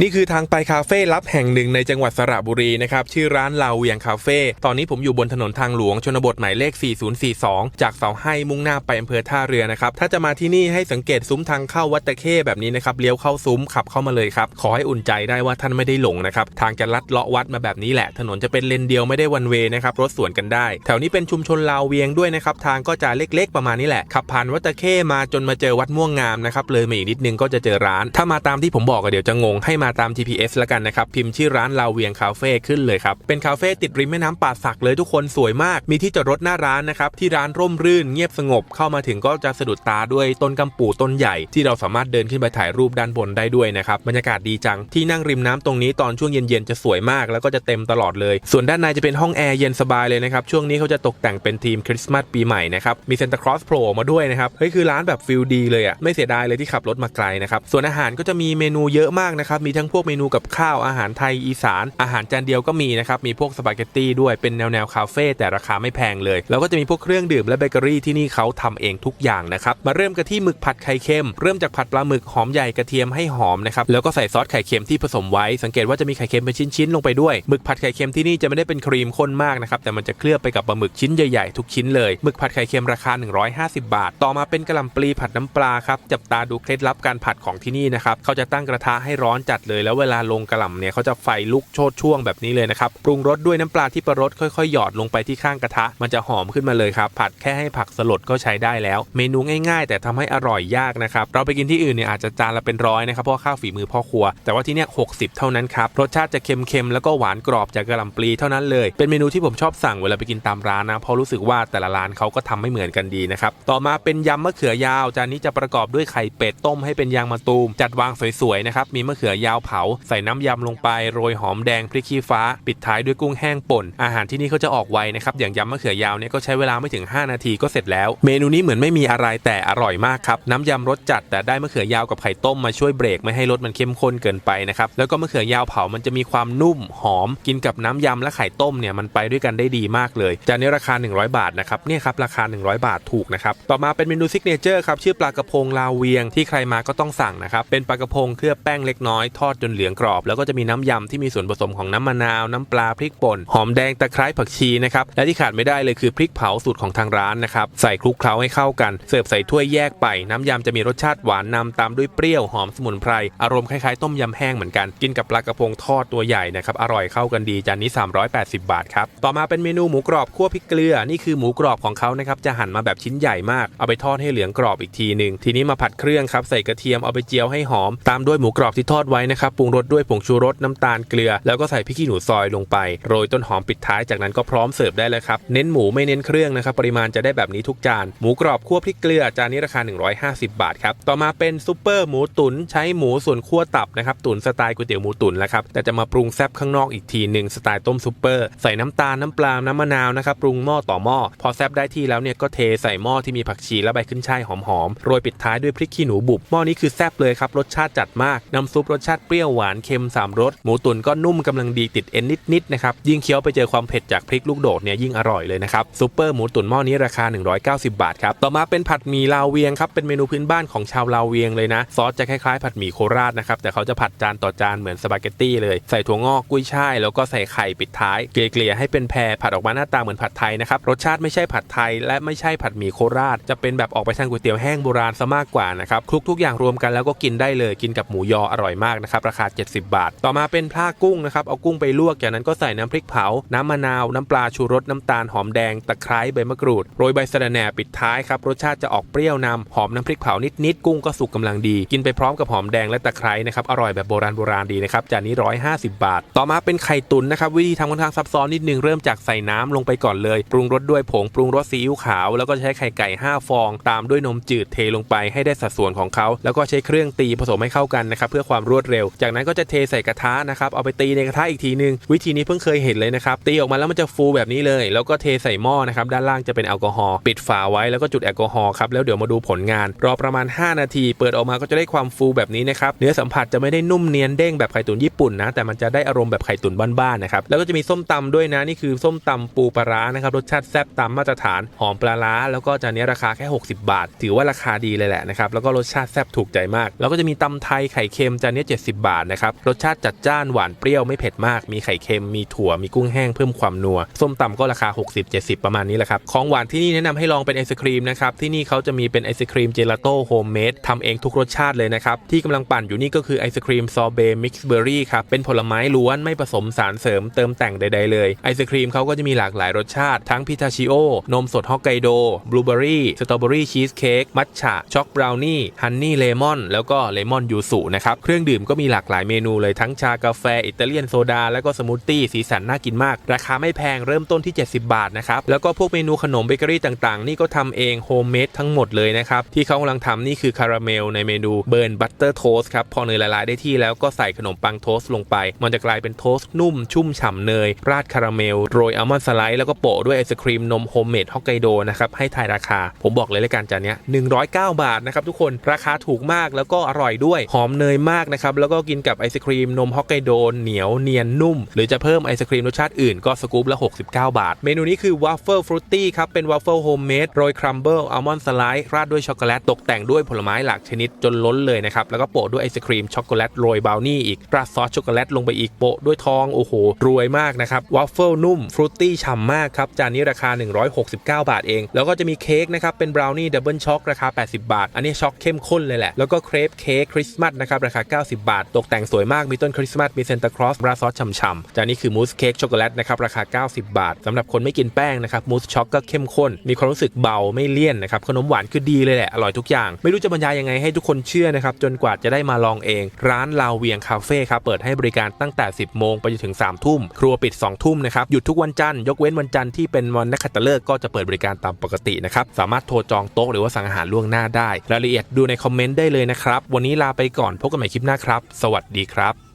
นี่คือทางไปคาเฟ่ลับแห่งหนึ่งในจังหวัดสระบุรีนะครับชื่อร้านลาเวียงคาเฟ่ตอนนี้ผมอยู่บนถนนทางหลวงชนบทหมายเลข 4042 จากเสาให้มุ่งหน้าไปอำเภอท่าเรือนะครับถ้าจะมาที่นี่ให้สังเกตซุ้มทางเข้าวัดตะเข้แบบนี้นะครับเลี้ยวเข้าซุ้มขับเข้ามาเลยครับขอให้อุ่นใจได้ว่าท่านไม่ได้หลงนะครับทางจะลัดเลาะวัดมาแบบนี้แหละ ถนนจะเป็นเลนเดียวไม่ได้วันเวนะครับรถสวนกันได้ แถวนี้เป็นชุมชนลาวเวียงด้วยนะครับทางก็จะเล็ก ๆ ประมาณนี้แหละขับผ่านวัดตะเข้มาจนมาเจอวัดม่วงงามนะครับเลยมาอีกนิดนึงก็จะเจอร้าน ถ้ามาตามที่ผมบอกก็เดี๋ยวจะงงให้มาตาม GPS แล้วกันนะครับ พิมพ์ชื่อร้านลาวเวียงคาเฟ่ขึ้นเลยครับ เป็นคาเฟ่ติดริมแม่น้ำป่าสักเลยทุกคนสวยมาก มีที่จอดรถหน้าร้านนะครับ ที่ร้านร่มรื่นเงียบสงบ เข้ามาถึงก็จะสะดุดตาด้วยต้นกำปูต้นใหญ่ ที่เราสามารถเดินขึ้นไปถ่ายรูปด้านบนได้ด้วยนะครับ บรรยากาศดีจัง ที่นั่งริมน้ำตรงนี้ตอนช่วงเย็นๆจะสวยมาก แล้วก็จะเต็มตลอดเลย ส่วนด้านในจะเป็นห้องแอร์เย็นสบายเลยนะครับ ช่วงนี้เขาจะตกแต่งเป็นธีมคริสต์มาสปีใหม่นะครับ มีเซนตาคลอสโผล่มาด้วยนะครับ เฮ้ยคือร้านแบบฟิลดีเลยอะ ไม่เสียดายเลยที่ขับรถมาไกลนะครับ ส่วนอาหารก็จะมีเมนูเยอะมากนะครับ มีทั้งพวกเมนูกับข้าวอาหารไทยอีสาน อาหารจานเดียวก็มีนะครับ มีพวกสปาเกตตี้ด้วยเป็นแนวแนวคาเฟ่แต่ราคาไม่แพงเลย แล้วก็จะมีพวกเครื่องดื่มและเบเกอรี่ที่นี่เขาทำเองทุกอย่างนะครับ มาเริ่มกันที่หมึกผัดไข่เค็ม เริ่มจากผัดปลาหมึกหอมใหญ่กระเทียมให้หอมนะครับ แล้วก็ใส่ซอสไข่เค็มที่ผสมไว้ สังเกตว่าจะมีไข่เค็มเป็นชิ้นๆลงไปด้วย หมึกผัดไข่เค็มที่นี่จะไม่ได้เป็นครีมข้นมากนะครับ แต่มันจะเคลือบไปกับปลาหมึกชิ้นใหญ่ๆทุกชิ้นเลย หมึกผัดไข่เค็มราคา 150 บาท ต่อมาเป็นกะหล่ำปลีผัดน้ำปลาครับ จับตาดูเคล็ดลับการผัดของที่นี่นะครับ เขาจะตั้งกระทะให้ร้อนจัดเลยแล้วเวลาลงกะหล่ำเนี่ยเขาจะไฟลุกโชดช่วงแบบนี้เลยนะครับปรุงรสด้วยน้ำปลาที่ประรสค่อยๆ หยอดลงไปที่ข้างกระทะ มันจะหอมขึ้นมาเลยครับ ผัดแค่ให้ผักสลดก็ใช้ได้แล้ว เมนูง่ายๆ แต่ทำให้อร่อยยากนะครับ เราไปกินที่อื่นเนี่ยอาจจะจานละเป็นร้อยนะครับเพราะข้าวฝีมือพ่อครัว แต่ว่าที่เนี่ย60เท่านั้นครับ รสชาติจะเค็มๆ แล้วก็หวานกรอบจากกระหล่ำปลีเท่านั้นเลย เป็นเมนูที่ผมชอบสั่งเวลาไปกินตามร้านนะเพราะรู้สึกว่าแต่ละร้านเขาก็ทำไม่เหมือนกันดีนะครับต่อมาเป็นยำมะเขือยาวจานนี้จะประกอบด้วยไข่เป็ดต้มให้เป็นยางมะตูมจัดวางสวยๆนะครับมีมะเขือยาวเผา ใส่น้ำยำลงไปโรยหอมแดงพริกขี้ฟ้า ปิดท้ายด้วยกุ้งแห้งป่น อาหารที่นี่เขาจะออกไวนะครับ อย่างยำมะเขือยาวเนี่ยก็ใช้เวลาไม่ถึง 5 นาทีก็เสร็จแล้ว เมนูนี้เหมือนไม่มีอะไรแต่อร่อยมากครับ น้ำยำรสจัดแต่ได้มะเขือยาวกับไข่ต้มมาช่วยเบรกไม่ให้รสมันเข้มข้นเกินไปนะครับ แล้วก็มะเขือยาวเผามันจะมีความนุ่มหอม กินกับน้ำยำและไข่ต้มเนี่ยมันไปด้วยกันได้ดีมากเลยจานนี้ราคา 100 บาทนะครับเนี่ยครับราคา 100 บาทถูกนะครับต่อมาเป็นเมนูซิกเนเจอร์ครับชื่อปลากระพงลาวเวียงที่ใครมาก็ต้องสั่งนะครับเป็นปลากระพงเคลือบแป้งเล็กน้อยทดจนเหลืองกรอบ แล้วก็จะมีน้ำยำที่มีส่วนผสมของน้ำมะนาว น้ำปลาพริกป่น หอมแดงตะไคร้ผักชีนะครับ และที่ขาดไม่ได้เลยคือพริกเผาสูตรของทางร้านนะครับ ใส่คลุกเคล้าให้เข้ากัน เสิร์ฟใส่ถ้วยแยกไป น้ำยำจะมีรสชาติหวานนำตามด้วยเปรี้ยวหอมสมุนไพร อารมณ์คล้ายๆต้มยำแห้งเหมือนกัน กินกับปลากระพงทอดตัวใหญ่นะครับ อร่อยเข้ากันดี จานนี้ 380 บาทครับ ต่อมาเป็นเมนูหมูกรอบคั่วพริกเกลือ นี่คือหมูกรอบของเขานะครับ จะหั่นมาแบบชิ้นใหญ่มาก เอาไปทอดให้เหลืองกรอบอีกทีหนึ่ง ทีนี้มาผัดเครื่องครับ ใส่กระเทียม เอาไปเจียวให้หอม ตามด้วยหมูกรอบที่ทอดไว้นะครับปรุงรสด้วยผงชูรสน้ำตาลเกลือ แล้วก็ใส่พริกขี้หนูซอยลงไป โรยต้นหอมปิดท้ายจากนั้นก็พร้อมเสิร์ฟได้เลยครับเน้นหมูไม่เน้นเครื่องนะครับปริมาณจะได้แบบนี้ทุกจานหมูกรอบคั่วพริกเกลือจานนี้ราคา 150 บาทครับต่อมาเป็นซุปเปอร์หมูตุ๋นใช้หมูส่วนคั่วตับนะครับตุ๋นสไตล์ก๋วยเตี๋ยวหมูตุ๋นแหละครับแต่จะมาปรุงแซบข้างนอกอีกทีหนึ่งสไตล์ต้มซุปเปอร์ใส่น้ำตาลน้ำปลาน้ำมะนาวนะครับปรุงหม้อต่อหม้อพอแซบได้ที่แล้วเนี่ยก็เทใส่หม้อที่มีผักชีและใบขึ้นช่ายหอมๆโรยปิดท้ายด้วยพริกขี้หนูบุบหม้อนี้คือแซบเลยครับรสชาติจัดมากน้ำซุปรสชาติเปรี้ยวหวานเค็มสามรสหมูตุ๋นก็นุ่มกำลังดีติดเอ็นนิดๆนะครับยิ่งเคี้ยวไปเจอความเผ็ดจากพริกลูกโดดเนี่ยยิ่งอร่อยเลยนะครับซุปเปอร์หมูตุ๋นหม้อนี้ราคา 190 บาทครับต่อมาเป็นผัดหมี่ลาวเวียงครับเป็นเมนูพื้นบ้านของชาวลาวเวียงเลยนะซอสจะคล้ายๆผัดหมี่โคราชนะครับแต่เขาจะผัดจานต่อจานเหมือนสปาเกตตี้เลยใส่ถั่วงอกกุ้ยช่ายแล้วก็ใส่ไข่ปิดท้ายเกลี่ยๆให้เป็นแพรผัดออกมาหน้าตาเหมือนผัดไทยนะครับรสชาติไม่ใช่ผัดไทย และไม่ใช่ผัดหมี่โคราช จะเป็นแบบออกไปทางก๋วยเตี๋ยวแห้งโบราณซะมากกว่านะครับคลุกทุกอย่างรวมกันแล้วก็กินได้เลยกินกับหมูยออร่อยมากนะครับราคา 70 บาท ต่อมาเป็นผ้ากุ้งนะครับเอากุ้งไปลวกจากนั้นก็ใส่น้ำพริกเผา น้ำมะนาว น้ำปลาชูรสน้ำตาลหอมแดงตะไคร้ใบมะกรูดโรยใบสะระแหน่ปิดท้ายครับรสชาติจะออกเปรี้ยวนำหอมน้ำพริกเผานิดๆกุ้งก็สุกกำลังดี กินไปพร้อมกับหอมแดงและตะไคร้นะครับอร่อยแบบโบราณโบราณดีนะครับจานนี้ 150 บาท ต่อมาเป็นไข่ตุ๋นนะครับวิธีทำค่อนข้างซับซ้อนนิดนึงเริ่มจากใส่น้ำลงไปก่อนเลยปรุงรสด้วยผงปรุงรสซีอิ๊วขาว แล้วก็ใช้ไข่ไก่ 5 ฟอง ตามด้วยนมจืดเทลงไปให้ได้สัดส่วนของเขาแล้วก็ใช้เครื่องตีผสมให้เข้ากันนะครับเพื่อความรวดเร็ว จากนั้นก็จะเทใส่กระทะนะครับเอาไปตีในกระทะอีกทีนึง วิธีนี้เพิ่งเคยเห็นเลยนะครับตีออกมาแล้วมันจะฟูแบบนี้เลย แล้วก็เทใส่หม้อนะครับด้านล่างจะเป็นแอลกอฮอล์ปิดฝาไว้แล้วก็จุดแอลกอฮอล์ครับแล้วเดี๋ยวมาดูผลงาน รอประมาณ 5 นาที เปิดออกมาก็จะได้ความฟูแบบนี้นะครับเนื้อสัมผัสจะไม่ได้นุ่มเนียนเด้งแบบไข่ตุ๋นญี่ปุ่นนะแต่มันจะได้อารมณ์แบบไข่ตุ๋นบ้านๆนะครับแล้วก็จะมีส้มตำด้วยนะนี่คือส้มตำปูปลาร้านะครับรสชาติแซ่บตามมาตรฐานหอมปลาร้าแล้วก็จานนี้ราคาแค่ 60 บาท ถือว่าราคาดีเลยแหละนะครับแล้วก็รสชาติแซ่บถูกใจมาก แล้วก็จะมีตำไทยไข่เค็มจานนี้70 บาทนะครับ รสชาติจัดจ้านหวานเปรี้ยวไม่เผ็ดมาก มีไข่เค็ม มีถั่ว มีกุ้งแห้งเพิ่มความนัว ส้มตำก็ราคา 60-70 ประมาณนี้แหละครับ ของหวานที่นี่แนะนำให้ลองเป็นไอศครีมนะครับ ที่นี่เขาจะมีเป็นไอศครีมเจลาโต้โฮมเมดทำเองทุกรสชาติเลยนะครับ ที่กำลังปั่นอยู่นี่ก็คือไอศครีมซอเบต์มิกซ์เบอร์รี่ครับ เป็นผลไม้ล้วนไม่ผสมสารเสริมเติมแต่งใด ๆ เลย ไอศครีมเขาก็จะมีหลากหลายรสชาติ ทั้งพิทาชิโอ นมสดฮอกไกโด บลูเบอรี่ สตรอเบอรี่ชีสเค้ก มัทฉะ ช็อกบราวนี่ ฮันนี่เลมอน แล้วก็เลมอนยูสุนะครับ เครื่องดื่มก็ก็มีหลากหลายเมนูเลยทั้งชากาแฟ อิตาเลียนโซดา แล้วก็สมูทตี้สีสันน่ากินมาก ราคาไม่แพงเริ่มต้นที่ 70 บาทนะครับ แล้วก็พวกเมนูขนมเบเกอรี่ต่างๆ นี่ก็ทำเองโฮมเมดทั้งหมดเลยนะครับ ที่เขากำลังทำนี่คือคาราเมลในเมนูเบิร์นบัตเตอร์โทสครับ พอเนยละลายได้ที่แล้วก็ใส่ขนมปังโทสลงไป มันจะกลายเป็นโทส์นุ่มชุ่มฉ่ำเนย ราดคาราเมลโรยอัลมอนด์สไลด์แล้วก็โปะด้วยไอศครีมนมโฮมเมดฮอกไกโดนะครับให้ทายราคา ผมบอกเลยรายการจานนี้ย109 บาทนะครับทุกคนราคาถูกมากแล้วก็อร่อยด้วยหอมเนยมากนะครับแล้วก็กินกับไอศครีมนมฮอกไกโดเหนียวเนียนนุ่ม หรือจะเพิ่มไอศครีมรสชาติอื่นก็สกู๊ปละ 69 บาท เมนูนี้คือว a ฟเฟิลฟรุตตี้ครับ เป็นว a ฟเฟิลโฮมเมดโรยครัมเบิลอัลมอนด์สไลด์ราดด้วยช็อกโกแลตตกแต่งด้วยผลไม้หลากชนิดจนล้นเลยนะครับ แล้วก็โปะด้วยไอศครีมช็อกโกแลตโรยบราวนี่อีกราดซอสช็อกโกแลตลงไปอีกโปะด้วยทองโอ้โหรวยมากนะครับว a ฟเฟิลนุ่มฟรุตตี้ฉ่ำมากครับจานนี้ราคา 169 บาทเอง แล้วก็จะมีเค้กนะครับเป็นบราวนี่ดับเบิลช็อกราคา 80 บาท อันนี้ช็อกเข้มข้นเลยแหละแล้วก็เครปเค้กคริสต์มาสนะครับราคา 90 บาท ตกแต่งสวยมากมีต้นคริสต์มาสมีเซนตาคลอสราซอสฉ่ำๆจานนี้คือมูสเค้กช็อกโกแลตนะครับราคา 90 บาทสำหรับคนไม่กินแป้งนะครับมูสช็อกก็เข้มข้น มีความรู้สึกเบาไม่เลี่ยนนะครับขนมหวานคือดีเลยแหละอร่อยทุกอย่าง ไม่รู้จะบรรยายยังไงให้ทุกคนเชื่อนะครับจนกว่าจะได้มาลองเอง ร้านลาวเวียงคาเฟ่ครับเปิดให้บริการตั้งแต่ 10 โมงไปจนถึง 3 ทุ่ม ครัวปิด 2 ทุ่มนะครับหยุดทุกวันจันทร์ยกเว้นวันจันทร์ที่เป็นวันนักขัตฤกษ์ก็จะเปิดบริการตามปกตินะครับสามารถโทรจองโต๊ะหรือว่าสั่งอาหารล่วงหน้าได้ รายละเอียดดูในคอมเมนต์ได้เลยนะครับวันนี้ลาไปก่อนพบกันใหม่คลิปหน้าครับสวัสดีครับ